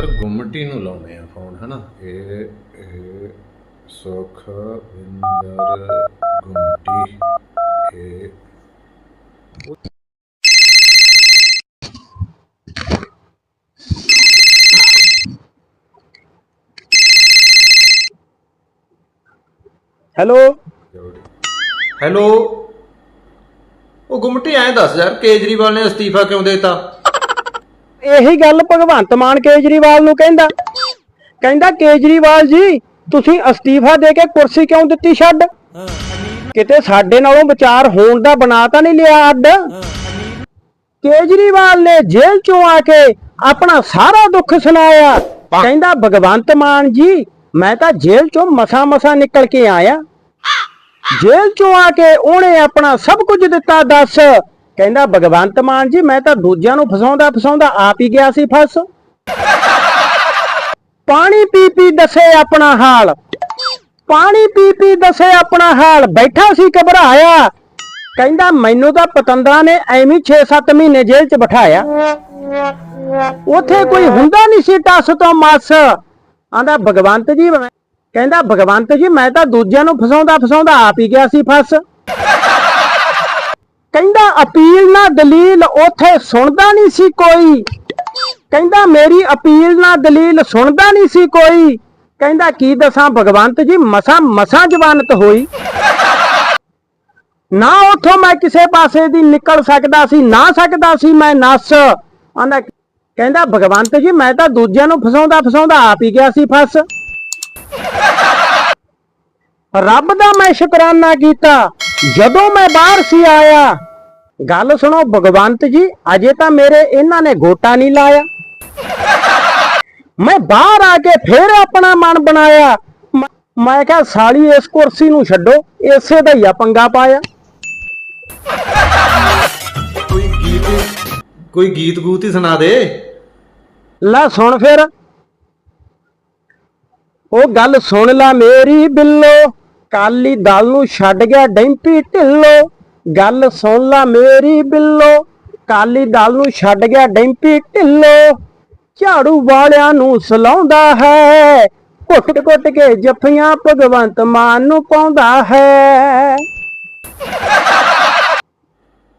ਫਿਰ ਗੁੰਮਟੀ ਨੂੰ ਲਾਉਣੇ ਆ ਫੋਨ ਹਨਾ? ਇਹ ਇਹ ਸੁਖਵਿੰਦਰ ਗੁੰਮਟੀ ਇਹ ਹੈਲੋ? ਹੈਲੋ? ਉਹ ਗੁੰਮਟੀ ਐਂ ਦੱਸ ਯਾਰ ਕੇਜਰੀਵਾਲ ਨੇ ਅਸਤੀਫਾ ਕਿਉਂ ਦੇਤਾ? ਇਹੀ ਗੱਲ ਭਗਵੰਤ ਮਾਨ ਕੇਜਰੀਵਾਲ ਨੂੰ ਕਹਿੰਦਾ। ਕਹਿੰਦਾ ਕੇਜਰੀਵਾਲ ਜੀ ਤੁਸੀਂ ਅਸਤੀਫਾ ਦੇ ਕੇ ਕੁਰਸੀ ਕਿਉਂ ਦਿੱਤੀ ਛੱਡ? ਕਿਤੇ ਸਾਡੇ ਨਾਲੋਂ ਵਿਚਾਰ ਹੋਣ ਦਾ ਬਣਾ ਤਾਂ ਨਹੀਂ ਲਿਆ ਅੱਡ? ਕੇਜਰੀਵਾਲ ਨੇ ਜੇਲ੍ਹ ਚੋਂ ਆ ਕੇ ਆਪਣਾ ਸਾਰਾ ਦੁੱਖ ਸੁਣਾਇਆ। ਕਹਿੰਦਾ ਭਗਵੰਤ ਮਾਨ ਜੀ ਮੈਂ ਤਾਂ ਜੇਲ੍ਹ ਚੋਂ ਮਸਾ ਮਸਾ ਨਿਕਲ ਕੇ ਆਇਆ। ਜੇਲ੍ਹ ਚੋਂ ਆ ਕੇ ਉਹਨੇ ਆਪਣਾ ਸਭ ਕੁਝ ਦਿੱਤਾ ਦੱਸ। ਕਹਿੰਦਾ, ਭਗਵੰਤ ਮਾਨ ਜੀ, ਮੈਂ ਤਾਂ ਦੂਜਿਆਂ ਨੂੰ ਫਸਾਉਂਦਾ ਫਸਾਉਂਦਾ ਆਪ ਹੀ ਗਿਆ ਸੀ ਫਸ। ਪਾਣੀ ਪੀ ਪੀ ਦੱਸੇ ਆਪਣਾ ਹਾਲ। ਪਾਣੀ ਪੀ ਪੀ ਦੱਸੇ ਆਪਣਾ ਹਾਲ। ਬੈਠਾ ਸੀ, ਘਬਰਾਇਆ। ਕਹਿੰਦਾ, ਮੈਨੂੰ ਤਾਂ ਪਤੰਦਰਾਂ ਨੇ ਐਵੇਂ 6-7 ਮਹੀਨੇ ਜੇਲ੍ਹ 'ਚ ਬਿਠਾਇਆ। ਉੱਥੇ ਕੋਈ ਹੁੰਦਾ ਨਹੀਂ ਸੀ ਟੱਸ ਤੋਂ ਮਸ। ਆਂਦਾ, ਭਗਵੰਤ ਜੀ ਕਹਿੰਦਾ, ਭਗਵੰਤ ਜੀ, ਮੈਂ ਤਾਂ ਦੂਜਿਆਂ ਨੂੰ ਫਸਾਉਂਦਾ ਫਸਾਉਂਦਾ ਆਪ ਹੀ ਗਿਆ ਸੀ ਫਸ। ਕਹਿੰਦਾ, ਅਪੀਲ ਨਾ ਦਲੀਲ ਉਥੇ ਸੁਣਦਾ ਨਹੀਂ ਸੀ ਕੋਈ। ਕਹਿੰਦਾ, ਮੇਰੀ ਅਪੀਲ ਨਾ ਦਲੀਲ ਸੁਣਦਾ ਨਹੀਂ ਸੀ ਕੋਈ। ਕਹਿੰਦਾ, ਕੀ ਦੱਸਾਂ, ਭਗਵੰਤ ਜੀ, ਮਸਾ ਮਸਾ ਜਵਾਨਤ ਹੋਈ। ਨਾ ਉਥੋਂ ਮੈਂ ਕਿਸੇ ਪਾਸੇ ਦੀ ਨਿਕਲ ਸਕਦਾ ਸੀ, ਨਾ ਸਕਦਾ ਸੀ ਮੈਂ ਨਸ। ਆਂਦਾ, ਕਹਿੰਦਾ, ਭਗਵੰਤ ਜੀ, ਮੈਂ ਤਾਂ ਦੂਜਿਆਂ ਨੂੰ ਫਸਾਉਂਦਾ ਫਸਾਉਂਦਾ ਆਪ ਹੀ ਗਿਆ ਸੀ ਫਸ। ਰੱਬ ਦਾ ਮੈਂ ਸ਼ੁਕਰਾਨਾ ਕੀਤਾ। ਜਦੋਂ ਮੈਂ ਬਾਹਰ ਸੀ ਆਇਆ ਗੱਲ ਸੁਣੋ ਭਗਵੰਤ ਜੀ ਅਜੇ ਤਾਂ ਮੇਰੇ ਇਹਨਾਂ ਨੇ ਗੋਟਾ ਨਹੀਂ ਲਾਇਆ। ਮੈਂ ਬਾਹਰ ਆ ਕੇ ਫੇਰ ਆਪਣਾ ਮਨ ਬਣਾਇਆ। ਮ- ਕਿਹਾ ਸਾਲੀ ਇਸ ਕੁਰਸੀ ਨੂੰ ਛੱਡੋ ਇਸੇ ਦਾ ਹੀ ਆ ਪੰਗਾ ਪਾਇਆ। ਕੋਈ ਗੀਤ ਕੋਈ ਗੀਤ ਗੂਤ ਹੀ ਸੁਣਾ ਦੇ। ਲੈ ਸੁਣ ਫਿਰ। ਉਹ ਗੱਲ ਸੁਣ ਲੈ ਮੇਰੀ ਬਿੱਲੋ। ਕਾਲੀ ਦਲ ਨੂੰ ਛੱਡ ਗਿਆ ਡੈਂਪੀ ਢਿੱਲੋ। ਗੱਲ ਸੁਣ ਲੈ ਮੇਰੀ ਬਿੱਲੋ। ਕਾਲੀ ਦਲ ਨੂੰ ਛੱਡ ਗਿਆ ਡੈਂਪੀ ਢਿੱਲੋ। ਝਾੜੂ ਵਾਲਿਆਂ ਨੂੰ ਸਲਾਉਂਦਾ ਹੈ। ਘੁੱਟ ਘੁੱਟ ਕੇ ਜੱਫੀਆਂ ਭਗਵੰਤ ਮਾਨ ਨੂੰ ਪਾਉਂਦਾ ਹੈ।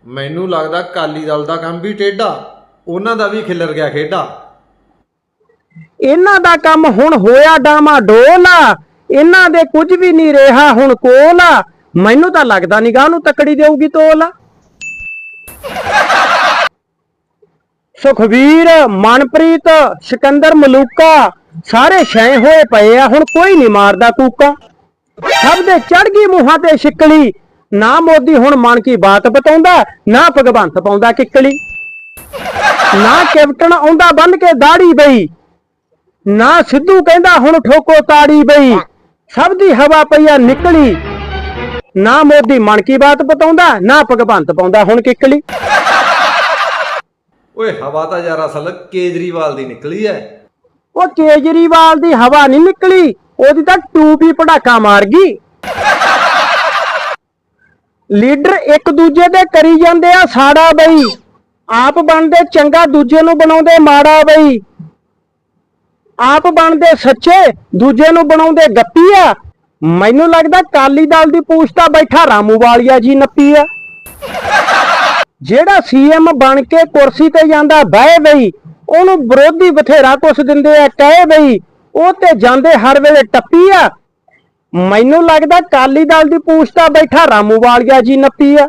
ਮੈਨੂੰ ਲੱਗਦਾ ਕਾਲੀ ਦਲ ਦਾ ਕੰਮ ਵੀ ਟੇਢਾ। ਉਹਨਾਂ ਦਾ ਵੀ ਖਿੱਲਰ ਗਿਆ ਖੇਡਾ। ਇਹਨਾਂ ਦਾ ਕੰਮ ਹੁਣ ਹੋਇਆ ਡਾਮਾ ਡੋਲਾ। ਇਹਨਾਂ ਦੇ ਕੁਝ ਵੀ ਨਹੀਂ ਰਿਹਾ, ਹੁਣ ਕੋਲ ਆ। ਮੈਨੂੰ ਤਾਂ ਲੱਗਦਾ ਨਿਗਾਹ ਨੂੰ ਤਕੜੀ ਦੇਊਗੀ ਤੋਲ। ਸੁਖਵੀਰ, ਮਨਪ੍ਰੀਤ, ਸਿਕੰਦਰ, ਮਲੂਕਾ, ਸਾਰੇ ਛੈ ਹੋਏ ਪਏ ਆ, ਹੁਣ ਕੋਈ ਨਹੀਂ ਮਾਰਦਾ ਕੂਕਾ। ਸਭ ਦੇ ਚੜ ਗਈ ਮੂੰਹਾਂ ਤੇ ਛਿੱਕਲੀ। ਨਾ ਮੋਦੀ ਹੁਣ ਮਨ ਕੀ ਬਾਤ ਬਤਾਉਂਦਾ, ਨਾ ਭਗਵੰਤ ਪਾਉਂਦਾ ਕਿੱਕਲੀ। ਨਾ ਕੈਪਟਨ ਆਉਂਦਾ ਬੰਨ ਕੇ ਦਾੜੀ ਬਈ। ਨਾ ਸਿੱਧੂ ਕਹਿੰਦਾ ਹੁਣ ਠੋਕੋ ਤਾੜੀ ਬਈ। ਸਭ ਦੀ ਹਵਾ ਪਈਆ ਨਿਕਲੀ। ਨਾ ਮੋਦੀ ਮਨ ਕੀ ਬਾਤ ਬਤਾਉਂਦਾ ਨਾ ਭਗਵੰਤ ਪਾਉਂਦਾ ਹੁਣ ਕਿੱਕਲੀ ਓਏ ਹਵਾ ਤਾਂ ਯਾਰ ਅਸਲ ਕੇਜਰੀਵਾਲ ਦੀ ਨਿਕਲੀ ਐ। ਉਹ ਕੇਜਰੀਵਾਲ ਦੀ ਹਵਾ ਨਹੀਂ ਨਿਕਲੀ ਉਹਦੀ ਤਾਂ ਟੂਬ ਪੜਾਕਾ ਮਾਰ ਗਈ। ਲੀਡਰ ਇੱਕ ਦੂਜੇ ਦੇ ਕਰੀ ਜਾਂਦੇ ਆ ਸਾੜਾ ਬਈ। ਆਪ ਬਣਦੇ ਚੰਗਾ ਦੂਜੇ ਨੂੰ ਬਣਾਉਂਦੇ ਮਾੜਾ ਬਈ। ਆਪ ਬਣਦੇ ਸੱਚੇ, ਦੂਜੇ ਨੂੰ ਬਣਾਉਂਦੇ ਗੱਪੀ ਆ ਮੈਨੂੰ ਲੱਗਦਾ ਕਾਲੀ ਦਲ ਦੀ ਪੂਛਤਾ ਬੈਠਾ ਰਾਮੂ ਵਾਲੀਆ ਜੀ ਨੱਪੀ ਆ। ਜਿਹੜਾ ਸੀਐਮ ਬਣ ਕੇ ਕੁਰਸੀ ਤੇ ਜਾਂਦਾ ਬਹਿ ਬਈ, ਉਹਨੂੰ ਵਿਰੋਧੀ ਬਥੇਰਾ ਕੁਛ ਦਿੰਦੇ ਆ, ਕਹੇ ਬਈ, ਉਹ ਤੇ ਜਾਂਦੇ ਹਰ ਵੇਲੇ ਟੱਪੀ ਆ। ਮੈਨੂੰ ਲੱਗਦਾ ਕਾਲੀ ਦਲ ਦੀ ਪੂਛਤਾ ਬੈਠਾ ਰਾਮੂ ਵਾਲੀਆ ਜੀ ਨੱਪੀ ਆ।